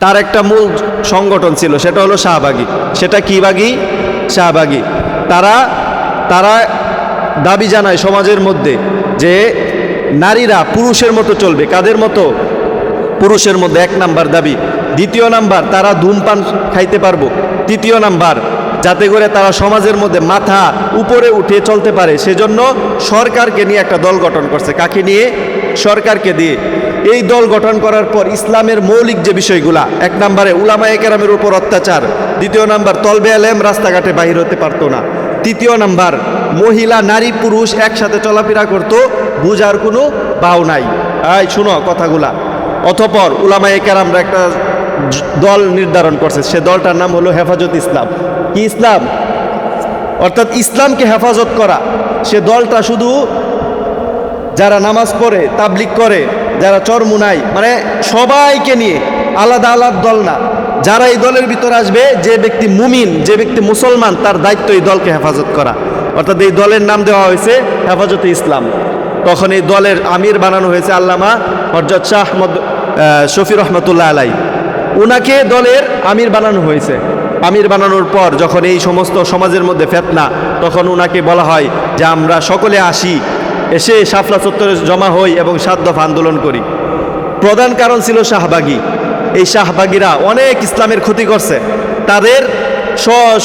তার একটা মূল সংগঠন ছিল, সেটা হলো শাহবাগী। সেটা কি বাগি? শাহবাগী। তারা তারা দাবি জানায় সমাজের মধ্যে যে নারীরা পুরুষের মতো চলবে। কাদের মতো? পুরুষের মধ্যে এক নাম্বার দাবি। দ্বিতীয় নাম্বার, তারা ধূমপান খাইতে পারব। তৃতীয় নাম্বার যাতে করে তারা সমাজের মধ্যে মাথা উপরে উঠে চলতে পারে। সেজন্য সরকারকে নিয়ে একটা দল গঠন করছে। কাকে নিয়ে? সরকারকে দিয়ে। এই দল গঠন করার পর ইসলামের মৌলিক যে বিষয়গুলা, এক নম্বরে উলামা একরামের উপর অত্যাচার, দ্বিতীয় নাম্বার তলবে আলেম, রাস্তাঘাটে বাহির হতে পারতো না। তৃতীয় নাম্বার মহিলা, নারী, পুরুষ একসাথে চলাফেরা করত, বুঝার কোনো বাও নাই। আই শুনো কথাগুলা। অথপর উলামা একরামরা একটা দল নির্ধারণ করছে। সে দলটার নাম হলো হেফাজত ইসলাম। কি ইসলাম? অর্থাৎ ইসলামকে হেফাজত করা। সে দলটা শুধু যারা নামাজ পড়ে তাবলিক করে যারা চরমুনাই মানে সবাইকে নিয়ে আলাদা আলাদা দল না। যারা এই দলের ভিতর আসবে যে ব্যক্তি মুমিন যে ব্যক্তি মুসলমান তার দায়িত্ব এই দলকে হেফাজত করা। অর্থাৎ এই দলের নাম দেওয়া হয়েছে হেফাজতে ইসলাম। তখন এই দলের আমির বানানো হয়েছে আল্লামা হরজত শাহ আহমদ আহ, শফি রহমতুল্লাহ আলাই ওনাকে দলের আমির বানানো হয়েছে। আমির বানানোর পর যখন এই সমস্ত সমাজের মধ্যে ফেতনা, তখন ওনাকে বলা হয় যে আমরা সকলে আসি, এসে সাফলা চত্বরে জমা হই এবং সাত দফা আন্দোলন করি। প্রধান কারণ ছিল শাহবাগী। এই শাহবাগীরা অনেক ইসলামের ক্ষতি করছে। তাদের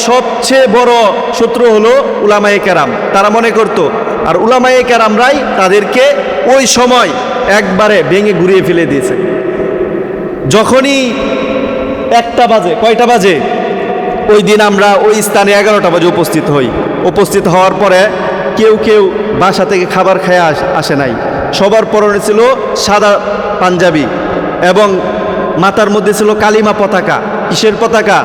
সবচেয়ে বড় শত্রু হলো উলামায়ে কেরাম। তারা মনে করত, আর উলামায়ে কেরামরাই তাদেরকে ওই সময় একবারে ভেঙে ঘুরিয়ে ফেলে দিয়েছে। যখনই একটা বাজে, কয়টা বাজে? ওই দিন আমরা ওই স্থানে এগারোটা বাজে উপস্থিত হই। উপস্থিত হওয়ার পরে কেউ কেউ বাসা থেকে খাবার খেয়ে আসে নাই। সবার পরনে ছিল সাদা পাঞ্জাবি এবং মাথার মধ্যে ছিল কালিমা পতাকা, কিসের পতাকা?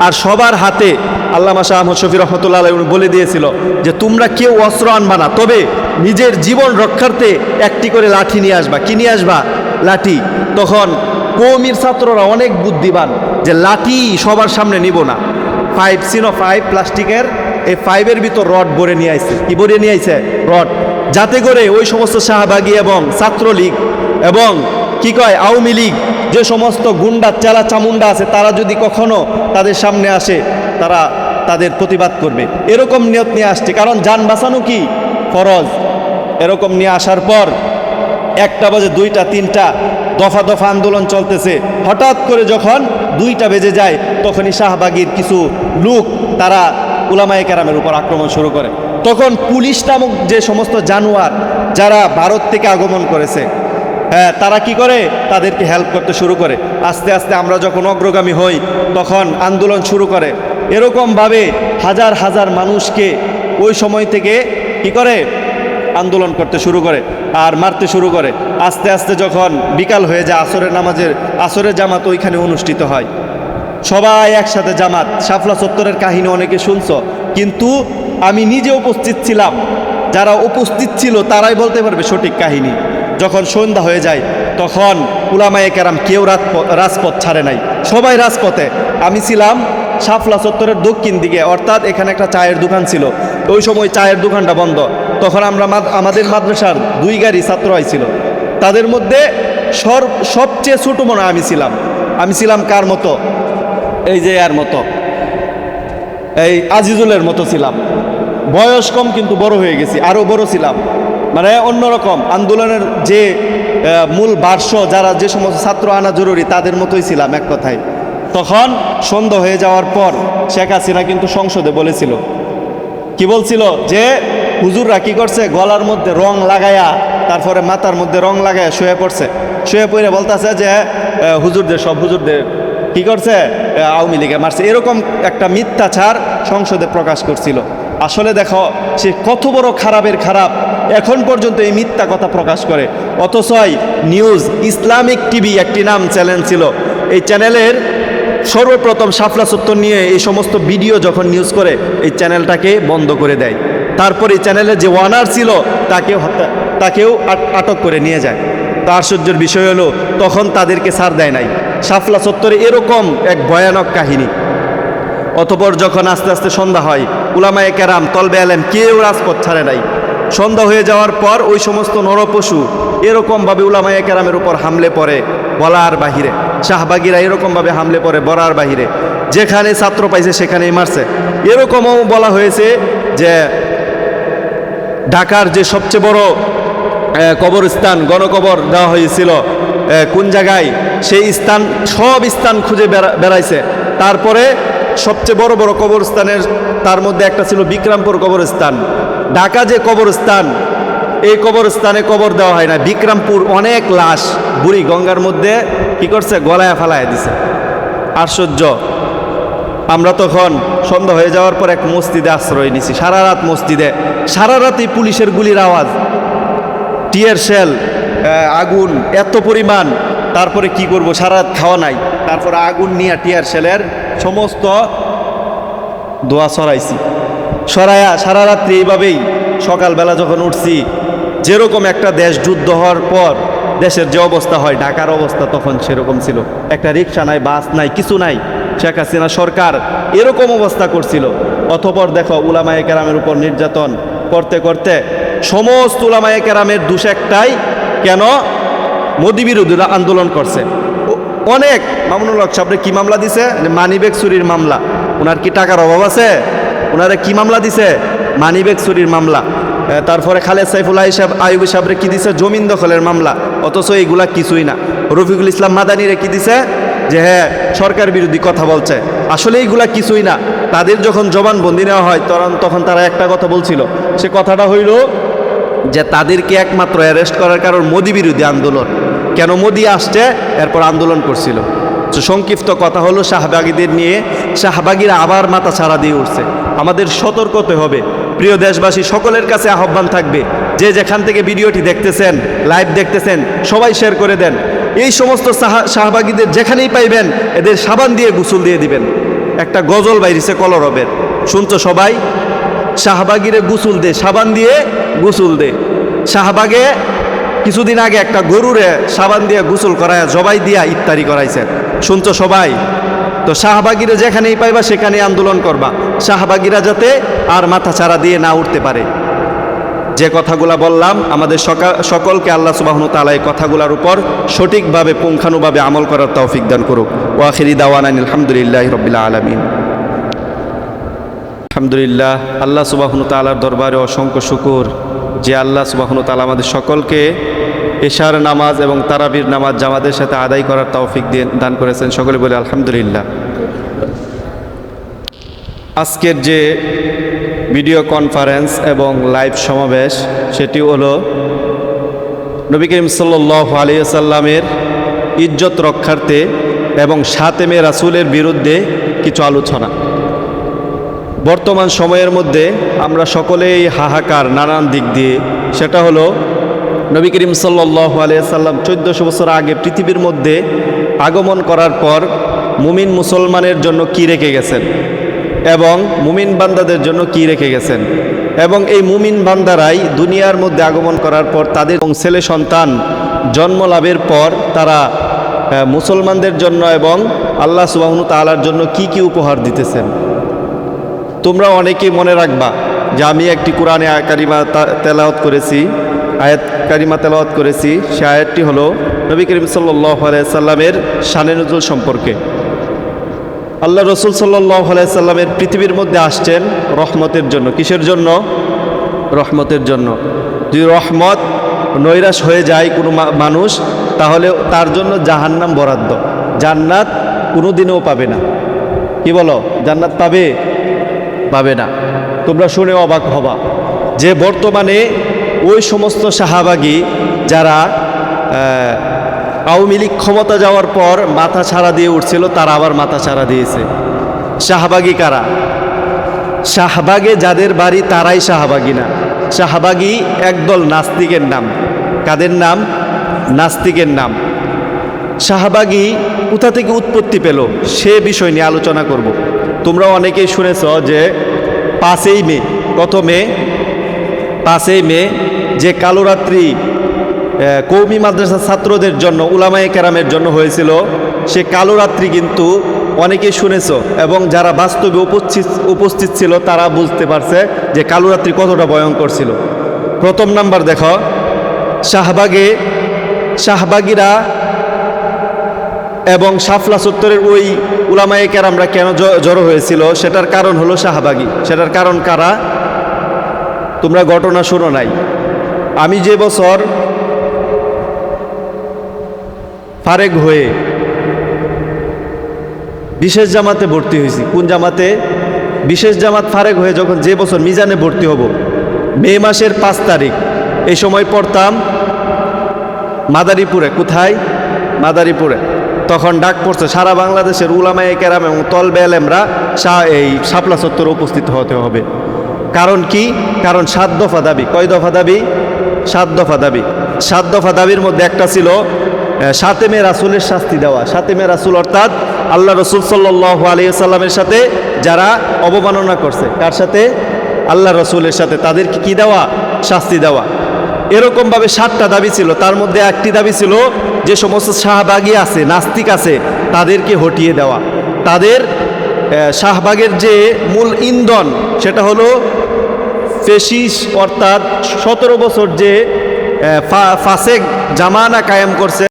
আর সবার হাতে আল্লামা শাহ আহমদ শফি রহমতুল্লাহ বলে দিয়েছিল যে, তোমরা কেউ অস্ত্র আনবা না, তবে নিজের জীবন রক্ষার্থে একটি করে লাঠি নিয়ে আসবা। কি নিয়ে আসবা? লাঠি। তখন কৌমির ছাত্ররা অনেক বুদ্ধিমান, যে লাঠি সবার সামনে নিব না। ফাইভ সিনো ফাইভ প্লাস্টিকের, এই ফাইভের ভিতর রড ভরে নিয়ে আইছে। কি ভরে নিয়ে আইছে? রড যাতে করে ওই সমস্ত শাহবাগী এবং ছাত্রলীগ এবং কি কয়, আওয়ামী লীগ, যে সমস্ত গুন্ডা, চেলা চামুন্ডা আছে, তারা যদি কখনো তাদের সামনে আসে, তারা তাদের প্রতিবাদ করবে। এরকম নিয়ত নিয়ে আসছে। কারণ যান বাঁচানো কি? ফরজ। এরকম নিয়ে আসার পর একটা বাজে দুইটা, তিনটা দফা দফা আন্দোলন চলতেছে। হঠাৎ করে যখন দুইটা বেজে যায়, তখনই শাহবাগীর কিছু লোক, তারা উলামায়ে কেরামের উপর আক্রমণ শুরু করে। তখন পুলিশ নামক যে সমস্ত জানোয়ার, যারা ভারত থেকে আগমন করেছে হ্যাঁ তারা কি করে? তাদেরকে হেল্প করতে শুরু করে। আস্তে আস্তে আমরা যখন অগ্রগামী হই, তখন আন্দোলন শুরু করে। এরকমভাবে হাজার হাজার মানুষকে ওই সময় থেকে কি করে? আন্দোলন করতে শুরু করে আর মারতে শুরু করে। আস্তে আস্তে যখন বিকাল হয়ে যায় আসরের নামাজের, আসরের জামাত ওইখানে অনুষ্ঠিত হয়। সবাই একসাথে জামাত সাফলা সত্তরের কাহিনী অনেকে শুনছ। কিন্তু আমি নিজে উপস্থিত ছিলাম। যারা উপস্থিত ছিল তারাই বলতে পারবে সঠিক কাহিনী। যখন সন্ধ্যা হয়ে যায়, তখন উলামায়ে কেরাম কেউ রাজপথ রাজপথ ছাড়ে নাই। সবাই রাজপথে। আমি ছিলাম সাফলা চত্বরের দক্ষিণ দিকে, অর্থাৎ এখানে একটা চায়ের দোকান ছিল। ওই সময় চায়ের দোকানটা বন্ধ। তখন আমরা মাদ- আমাদের মাদ্রাসার দুই গাড়ি ছাত্র হয়েছিল তাদের মধ্যে সর, সবচেয়ে ছোটো মনে আমি ছিলাম। আমি ছিলাম কার মতো? এই যে আর মতো। এই আজিজুলের মতো ছিলাম। বয়স কম কিন্তু বড় হয়ে গেছি, আরও বড় ছিলাম। মানে অন্যরকম আন্দোলনের যে মূল ভাষ্য যারা যে সমস্ত ছাত্র আনা জরুরি, তাদের মতোই ছিলাম এক কথায়। তখন সন্ধ্যা হয়ে যাওয়ার পর শেখ হাসিনা কিন্তু সংসদে বলেছিল, কি বলছিল? যে হুজুররা কি করছে? গলার মধ্যে রং লাগায়া, তারপরে মাথার মধ্যে রং লাগায়া শুয়ে পড়ছে। শুয়ে পড়ে বলতেছে যে হুজুরদের সব হুজুরদের কি করছে? আওয়ামী লীগে মারছে। এরকম একটা মিথ্যাচার সংসদে প্রকাশ করছিল। আসলে দেখো, সে কত বড় খারাপের খারাপ। এখন পর্যন্ত এই মিথ্যা কথা প্রকাশ করে। অথচই নিউজ, ইসলামিক টিভি একটি নাম চ্যানেল ছিল। এই চ্যানেলের সর্বপ্রথম সাফলা সত্তর নিয়ে এই সমস্ত ভিডিও যখন নিউজ করে, এই চ্যানেলটাকে বন্ধ করে দেয়। তারপর এই চ্যানেলের যে ওয়ানার ছিল, তাকেও হত্যা- তাকেও আটক করে নিয়ে যায়। তা আশ্চর্যের বিষয় হলো, তখন তাদেরকে ছাড় দেয় নাই। সাফলা চত্বরে এরকম এক ভয়ানক কাহিনী। অতপর যখন আস্তে আস্তে সন্ধ্যা হয়, উলামায়ে কেরাম, তলবে আলেম কেউ রাজপথ ছাড়ে নাই। সন্ধ্যা হয়ে যাওয়ার পর ওই সমস্ত নরপশু এরকমভাবে উলামায়ে কেরামের উপর হামলে পড়ে বলার বাহিরে। শাহবাগিরা এরকমভাবে হামলে পড়ে বলার বাহিরে। যেখানে ছাত্র পাইছে, সেখানেই মারছে। এরকমও বলা হয়েছে যে ঢাকার যে সবচেয়ে বড় কবরস্থান, গণকবর দেওয়া হয়েছিল কোন জায়গায়? সেই স্থান, সব স্থান খুঁজে বেড়া- বেড়াইছে। তারপরে সবচেয়ে বড় বড় কবরস্থানের, তার মধ্যে একটা ছিল বিক্রমপুর কবরস্থান। ঢাকা যে কবরস্থান, এই কবরস্থানে কবর দেওয়া হয় না। বিক্রমপুর অনেক লাশ, বুড়ি গঙ্গার মধ্যে কি করছে? গলায় ফালায় দিছে। আশ্চর্য। আমরা তখন সন্ধ্যা হয়ে যাওয়ার পর এক মসজিদে আশ্রয় নিছি। সারা রাত মসজিদে। সারা রাতই পুলিশের গুলির আওয়াজ। টিয়ার শেল আগুন এত পরিমাণ। তারপরে কি করব? সারা রাত খাওয়া নাই। তারপরে আগুন নিয়ে টিয়ার শেলের সমস্ত দোয়া সরাইছি। সরাইয়া সারা রাত্রি এইভাবেই সকালবেলা যখন উঠছি, যেরকম একটা দেশ যুদ্ধ হওয়ার পর দেশের যে অবস্থা হয়, ঢাকার অবস্থা তখন সেরকম ছিল। একটা রিক্সা নাই, বাস নাই, কিছু নাই। শেখ হাসিনা সরকার এরকম অবস্থা করছিল। অতপর দেখো উলামায়ে কেরামের উপর নির্যাতন করতে করতে সমস্ত উলামায়ে কেরামের দুষ একটাই, কেন? মোদি বিরোধীরা আন্দোলন করছে। অনেক, মামুনুল হক সাহেবরে কি মামলা দিছে? মানিবেগ চুরির মামলা। ওনার কি টাকার অভাব আছে? ওনারে কি মামলা দিছে? মানিবেগ চুরির মামলা। তারপরে খালেদ সাইফুল্লাহ সাহেব আইবি সাহেবরে কি দিছে? জমিন দখলের মামলা। অথচ এইগুলা কিছুই না। রফিকুল ইসলাম মাদানিরে কি দিছে? যে হ্যাঁ সরকার বিরোধী কথা বলছে। আসলে এইগুলা কিছুই না। তাদের যখন জবানবন্দি নেওয়া হয় তখন তখন তারা একটা কথা বলছিল। সে কথাটা হইল যে তাদেরকে একমাত্র অ্যারেস্ট করার কারণ মোদি বিরোধী আন্দোলন। কেন মোদি আসছে? এরপর আন্দোলন করছিল। সংক্ষিপ্ত কথা হলো, শাহবাগীদের নিয়ে শাহবাগীরা আবার মাথা ছাড়া দিয়ে উঠছে। আমাদের সতর্ক হতে হবে। প্রিয় দেশবাসী, সকলের কাছে আহ্বান থাকবে, যে যেখান থেকে ভিডিওটি দেখতেছেন, লাইভ দেখতেছেন, সবাই শেয়ার করে দেন। এই সমস্ত শাহ- শাহবাগীদের যেখানেই পাইবেন, এদের সাবান দিয়ে গোসল দিয়ে দিবেন। একটা গজল বাইরিছে কলরবের শুনছো সবাই? শাহবাগিরে গুসুল দে, সাবান দিয়ে গুসুল দে। শাহবাগে কিছুদিন আগে একটা গরুরে সাবান দিয়ে গুসল করায় জবাই দিয়া ইত্যাদি করাইছেন। শুনছো সবাই? তো শাহবাগিরে যেখানেই পাইবা, সেখানেই আন্দোলন করবা। শাহবাগিরা যাতে আর মাথা ছাড়া দিয়ে না উঠতে পারে। যে কথাগুলা বললাম, আমাদের সকলকে আল্লাহ সুবাহন তালা এই কথাগুলোর উপর সঠিকভাবে, পুঙ্খানুভাবে আমল করার তৌফিক দান করুক। ওয়াখিরি দাওয়ান আলহামদুলিল্লাহ রবিল্লা আলমিন। আলহামদুলিল্লাহ, আল্লাহ সুবাহন তালার দরবারে অসংখ্য শুকুর যে আল্লাহ সুবাহন তালা আমাদের সকলকে এশার নামাজ এবং তারাবির নামাজ জামাতের সাথে আদায় করার তৌফিক দান করেছেন। সকলে বলে আলহামদুলিল্লাহ। আজকের যে ভিডিও কনফারেন্স এবং লাইভ সমাবেশ, সেটি হলো নবী করিম সাল্লাহ আলিয়াল্লামের ইজ্জত রক্ষার্থে এবং সাতেমে রাসুলের বিরুদ্ধে কিছু আলোচনা। বর্তমান সময়ের মধ্যে আমরা সকলেই হাহাকার, নানান দিক দিয়ে। সেটা হলো নবী করিম সাল্লাহ আলিয়াল্লাম চোদ্দোশো বছর আগে পৃথিবীর মধ্যে আগমন করার পর মুমিন মুসলমানের জন্য কি রেখে গেছেন? এবং মুমিন বান্দাদের জন্য কি রেখে গেছেন? এবং এই মুমিন বান্দারাই দুনিয়ার মধ্যে আগমন করার পর তাদের এবং ছেলে সন্তান জন্ম লাভের পর তারা মুসলমানদের জন্য এবং আল্লাহ সুবাহনু তালার জন্য কি কি উপহার দিতেছেন? তোমরা অনেকেই মনে রাখবা যে আমি একটি কোরআনে কারিমা তেলাওয়াত করেছি, আয়াত কারিমা তেলাওয়াত করেছি, সে আয়াতটি হলো নবী করিম সাল্লাহ সাল্লামের শানে নজরুল সম্পর্কে। আল্লাহ রসুল সাল্লাহ সাল্লামের পৃথিবীর মধ্যে আসছেন রহমতের জন্য। কিসের জন্য? রহমতের জন্য। যদি রহমত নৈরাশ হয়ে যায় কোনো মানুষ, তাহলে তার জন্য জাহান্নাম বরাদ্দ। জান্নাত কোনো দিনেও পাবে না। কি বলো? জান্নাত পাবে? পাবে না। তোমরা শুনে অবাক হবা যে বর্তমানে ওই সমস্ত শাহাবাগী যারা আওয়ামী লীগ ক্ষমতা যাওয়ার পর মাথা ছাড়া দিয়ে উঠছিল তারা আবার মাথা ছাড়া দিয়েছে। শাহবাগী কারা? শাহবাগে যাদের বাড়ি তারাই শাহবাগী না। শাহবাগী একদল নাস্তিকের নাম। কাদের নাম? নাস্তিকের নাম। শাহবাগী কোথা থেকে উৎপত্তি পেল সে বিষয় নিয়ে আলোচনা করব। তোমরা অনেকেই শুনেছ যে পাঁচই মে কত মে পাঁচই মে যে কালোরাত্রি আহ, কৌমি মাদ্রাসা ছাত্রদের জন্য, উলামায়ে কেরামের জন্য হয়েছিল। সে কালো রাত্রি কিন্তু অনেকেই শুনেছ, এবং যারা বাস্তবে উপস্থিত উপস্থিত ছিল, তারা বুঝতে পারছে যে কালো রাত্রি কতটা ভয়ঙ্কর ছিল। প্রথম নাম্বার দেখো, শাহবাগে, শাহবাগীরা এবং সাফলা চত্বরের ওই উলামায়ে কেরামরা কেন জড়ো হয়েছিল? সেটার কারণ হলো শাহবাগী। সেটার কারণ কারা? তোমরা ঘটনা শোনো নাই। আমি যে বছর ফারেক হয়ে বিশেষ জামাতে ভর্তি হয়েছি। কোন জামাতে? বিশেষ জামাত ফারেক হয়ে যখন যে বছর মিজানে ভর্তি হব, মে মাসের পাঁচ তারিখ, এই সময় পড়তাম মাদারীপুরে। কোথায়? মাদারীপুরে। তখন ডাক পড়ছে, সারা বাংলাদেশের উলামায়ে কেরাম এবং তলবে আলেমরা এই শাপলা চত্বরে উপস্থিত হতে হবে। কারণ কি? কারণ সাত দফা দাবি। কয় দফা দাবি? সাত দফা দাবি। সাত দফা দাবির মধ্যে একটা ছিল সাতেমে রাসুলের শাস্তি দেওয়া। সাতেমে রাসুল অর্থাৎ আল্লাহ রসুল সাল্লাহ আলিয়াল্লামের সাথে যারা অবমাননা করছে, কার সাথে? আল্লাহ রসুলের সাথে। তাদেরকে কি দেওয়া? শাস্তি দেওয়া। এরকমভাবে সাতটা দাবি ছিল। তার মধ্যে একটি দাবি ছিল যে সমস্ত শাহবাগী আছে, নাস্তিক আছে, তাদেরকে হটিয়ে দেওয়া। তাদের শাহবাগের যে মূল ইন্ধন, সেটা হলো ফেসিস, অর্থাৎ সতেরো বছর যে ফাসেক জামানা কায়েম করছে।